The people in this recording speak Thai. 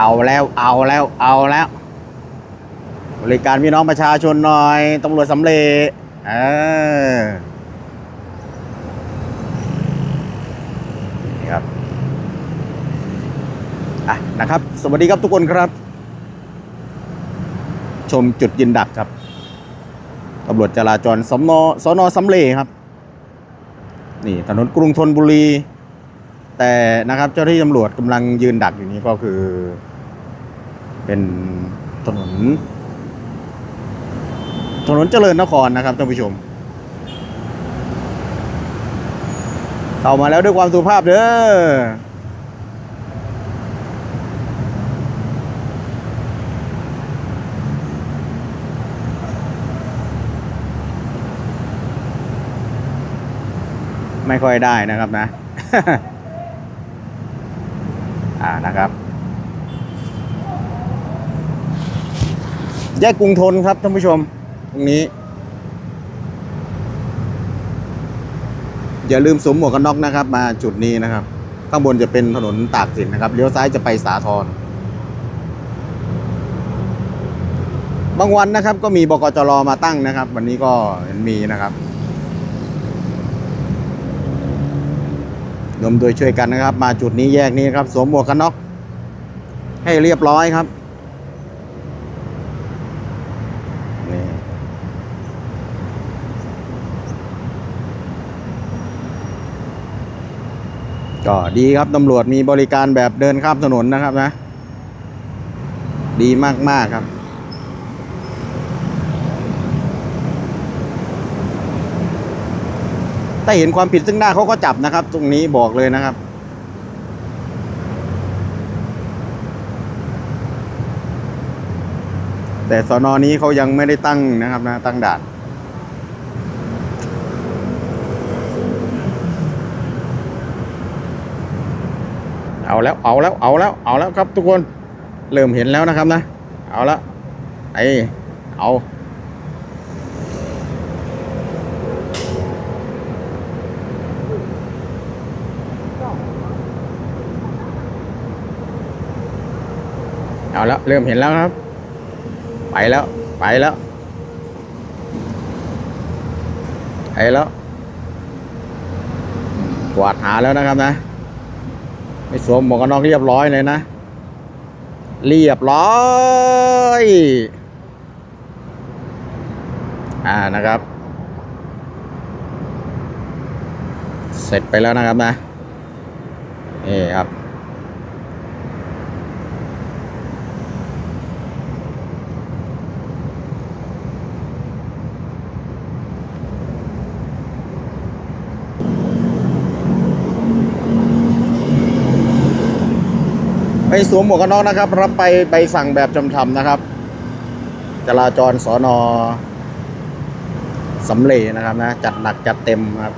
เอาแล้วเอาแล้วเอาแล้ว บริการพี่น้องประชาชนหน่อยตำรวจสำเร็จเออนี่ครับอะนะครับ สวัสดีครับทุกคนครับ ชมจุดยืนดักครับตำรวจจราจรสนสนสำเร็จครับ นี่ถนนกรุงธนบุรีแต่นะครับเจ้าหน้าที่ตำรวจกำลังยืนดักอยู่นี้ก็คือ เป็นถนน ถนนเจริญนครนะครับท่านผู้ชมเข้ามาแล้วด้วยความสุภาพเด้อไม่ค่อยได้นะครับนะ อ่านะครับ แยกกรุงทนครับท่านผู้ชม ตรงนี้ อย่าลืมสวมหมวกกันน็อกนะครับ มาจุดนี้นะครับ ข้างบนจะเป็นถนนตากสินนะครับเลี้ยวซ้ายจะไปสาทรบางวันนะครับ ก็มีบกจรมาตั้งนะครับ วันนี้ก็เห็นมีนะครับรวมโดยช่วยกันนะครับ มาจุดนี้แยกนี้ครับสวมหมวกกันน็อกให้เรียบร้อยครับ ก็ดีครับตำรวจมีบริการแบบเดินข้ามถนนนะครับนะ ดีมาก ๆ ครับ ถ้าเห็นความผิดซึ่งหน้าเขาก็จับนะครับ ตรงนี้บอกเลยนะครับแต่สอนอนี้เขายังไม่ได้ตั้งนะครับนะตั้งด่าน เอาแล้วเอาแล้วเอาแล้วเอาแล้วครับทุกคนเริ่มเห็นแล้วนะครับนะ เอาละไอเอาเอาแล้วเริ่มเห็นแล้วครับ ไปแล้ว ไปแล้วไปแล้วกวาดหาแล้วนะครับนะ ไม่สวมหมวกกันน็อกเรียบร้อยเลยนะ เรียบร้อย อ่านะครับ เสร็จไปแล้วนะครับนะนี่ครับ ไปสวมหมวกกันน็อกนะครับ รับไปใบสั่งแบบจำๆนะครับ จราจรสอนอสำเลนะครับนะ จัดหนักจัดเต็มครับ